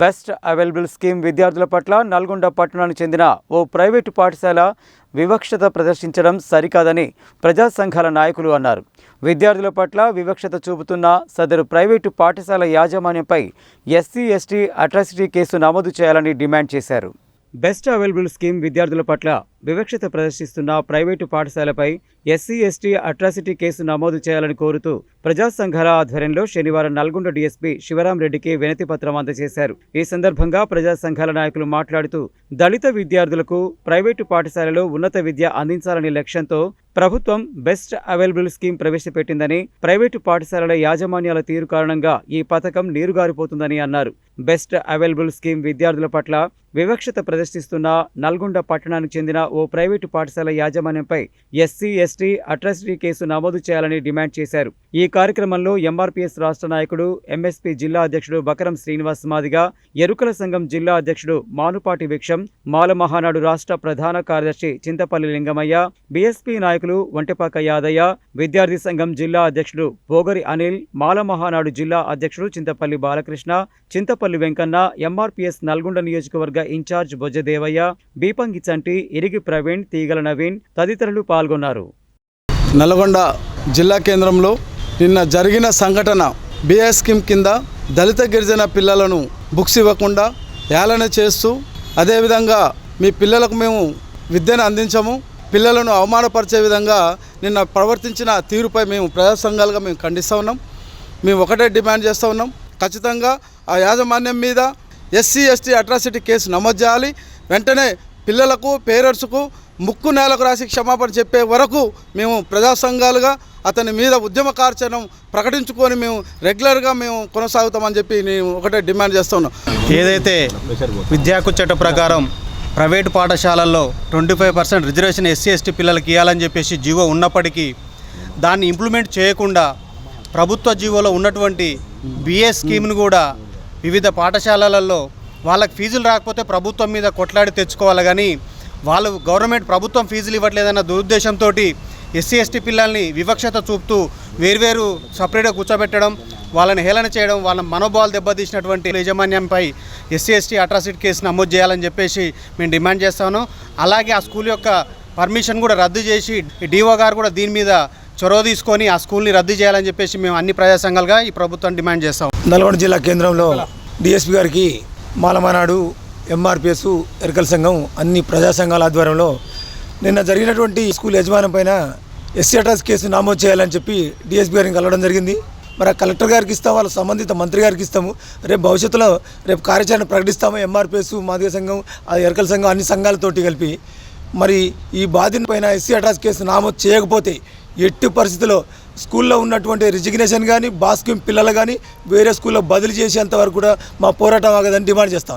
Best available scheme విద్యార్థుల పట్ల నల్గొండ పట్టణానికి చెందిన ఓ ప్రైవేటు పాఠశాల వివక్షత ప్రదర్శించడం సరికాదని ప్రజా సంఘాల నాయకులు అన్నారు. విద్యార్థుల పట్ల వివక్షత చూపుతున్న సదరు ప్రైవేటు పాఠశాల యాజమాన్యంపై ఎస్సీ ఎస్టీ అట్రాసిటీ కేసు నమోదు చేయాలని డిమాండ్ చేశారు. బెస్ట్ అవైలబుల్ స్కీమ్ విద్యార్థుల పట్ల వివక్షత ప్రదర్శిస్తున్న ప్రైవేటు పాఠశాలపై ఎస్సీ ఎస్టీ అట్రాసిటీ కేసు నమోదు చేయాలని కోరుతూ ప్రజా సంఘాల ఆధ్వర్యంలో శనివారం నల్గొండ డీఎస్పీ శివరాం రెడ్డికి వినతి పత్రం అందజేశారు. ఈ సందర్భంగా ప్రజా సంఘాల నాయకులు మాట్లాడుతూ దళిత విద్యార్థులకు ప్రైవేటు పాఠశాలలో ఉన్నత విద్య అందించాలనే లక్ష్యంతో ప్రభుత్వం బెస్ట్ అవైలబుల్ స్కీమ్ ప్రవేశపెట్టిందని ప్రైవేటు పాఠశాలల యాజమాన్యాల తీరు కారణంగా ఈ పథకం నీరుగారిపోతుందని అన్నారు. బెస్ట్ అవైలబుల్ స్కీమ్ విద్యార్థుల పట్ల వివక్షత ప్రదర్శిస్తున్న నల్గొండ పట్టణానికి చెందిన ఓ ప్రైవేటు పాఠశాల యాజమాన్యంపై ఎస్సీ ఎస్టీ అట్రాసిటీ కేసు నమోదు చేయాలని డిమాండ్ చేశారు. ఈ కార్యక్రమంలో ఎంఆర్పీఎస్ రాష్ట్ర నాయకుడు ఎంఎస్పీ జిల్లా అధ్యక్షుడు బకరం శ్రీనివాస్ మాదిగా ఎరుకల సంఘం జిల్లా అధ్యక్షుడు మానుపాటి విక్షం మాల మహానాడు రాష్ట్ర ప్రధాన కార్యదర్శి చింతపల్లి లింగమయ్య బీఎస్పీ నాయకులు వంటపాక యాదయ్య విద్యార్థి సంఘం జిల్లా అధ్యక్షుడు పోగరి అనిల్ మాల మహానాడు జిల్లా అధ్యక్షుడు చింతపల్లి బాలకృష్ణ చింతపల్లి వెంకన్న ఎంఆర్పీఎస్ నల్గొండ నియోజకవర్గ ఇన్ఛార్జ్ బొజ్జదేవయ్య బీపంగి చంటి ఇరిగి ప్రవీణ్ తీగల నవీన్ తదితరులు పాల్గొన్నారు. నల్గొండ జిల్లా కేంద్రంలో నిన్న జరిగిన సంఘటన బిఎస్ స్కీమ్ కింద దళిత గిరిజన పిల్లలను బుక్స్ ఇవ్వకుండా ఏలన చేస్తూ అదేవిధంగా మీ పిల్లలకు మేము విద్యను అందించము పిల్లలను అవమానపరిచే విధంగా నిన్న ప్రవర్తించిన తీరుపై మేము ప్రజా సంఘాలుగా మేము ఖండిస్తూ ఉన్నాం. మేము ఒకటే డిమాండ్ చేస్తూ ఉన్నాం. ఖచ్చితంగా ఆ యాజమాన్యం మీద ఎస్సీ ఎస్టీ అట్రాసిటీ కేసు నమోదు చేయాలి. వెంటనే పిల్లలకు పేరెంట్స్కు ముక్కు నేలకు రాసి క్షమాపణ చెప్పే వరకు మేము ప్రజా సంఘాలుగా అతని మీద ఉద్యమ కార్చనం ప్రకటించుకొని మేము రెగ్యులర్గా మేము కొనసాగుతామని చెప్పి నేను ఒకటే డిమాండ్ చేస్తున్నాం ఏదైతే విద్యాకు చట్ట ప్రకారం ప్రైవేటు పాఠశాలల్లో twenty five percent reservation SC ST పిల్లలకి ఇవ్వాలని చెప్పేసి జీవో ఉన్నప్పటికీ దాన్ని ఇంప్లిమెంట్ చేయకుండా ప్రభుత్వ జీవోలో ఉన్నటువంటి బిఏ స్కీమ్ను కూడా వివిధ పాఠశాలలలో వాళ్ళకి ఫీజులు రాకపోతే ప్రభుత్వం మీద కొట్లాడి తెచ్చుకోవాలి కానీ వాళ్ళు గవర్నమెంట్ ప్రభుత్వం ఫీజులు ఇవ్వట్లేదన్న దురుద్దేశంతో ఎస్సీ ఎస్టీ పిల్లల్ని వివక్షత చూపుతూ వేర్వేరు సపరేట్గా కూర్చోబెట్టడం వాళ్ళని హేళన చేయడం వాళ్ళ మనోభావాలు దెబ్బతీసినటువంటి యాజమాన్యంపై ఎస్సీ ఎస్టీ అట్రాసిటీ కేసు నమోదు చేయాలని చెప్పేసి మేము డిమాండ్ చేస్తాను అలాగే ఆ స్కూల్ యొక్క పర్మిషన్ కూడా రద్దు చేసి డిఓ గారు కూడా దీని మీద చొరవ తీసుకొని ఆ స్కూల్ని రద్దు చేయాలని చెప్పేసి మేము అన్ని ప్రజా సంఘాలుగా ఈ ప్రభుత్వం డిమాండ్ చేస్తాం నల్గొండ జిల్లా కేంద్రంలో డిఎస్పీ గారికి మాలమానాడు ఎంఆర్పిఎస్ ఎరకల సంఘం అన్ని ప్రజా సంఘాల ఆధ్వర్యంలో నిన్న జరిగినటువంటి స్కూల్ యజమానం పైన ఎస్సీ అటాస్ కేసు నమోదు చేయాలని చెప్పి డిఎస్పీ గారిని కలవడం జరిగింది. మరి ఆ కలెక్టర్ గారికి ఇస్తాం వాళ్ళ సంబంధిత మంత్రి గారికి ఇస్తాము. రేపు భవిష్యత్తులో రేపు కార్యాచరణ ప్రకటిస్తాము ఎంఆర్పిఎస్ మాదిగ సంఘం ఆ ఎరకల సంఘం అన్ని సంఘాలతోటి కలిపి. మరి ఈ బాధిన పైన ఎస్సీ అటాస్ కేసు నమోదు చేయకపోతే ఎట్టి పరిస్థితుల్లో స్కూల్లో ఉన్నటువంటి రిజిగ్నేషన్ కానీ బాస్కిం పిల్లలు కానీ వేరే స్కూల్లో బదిలీ చేసేంత వరకు కూడా మా పోరాటం ఆగదని డిమాండ్ చేస్తా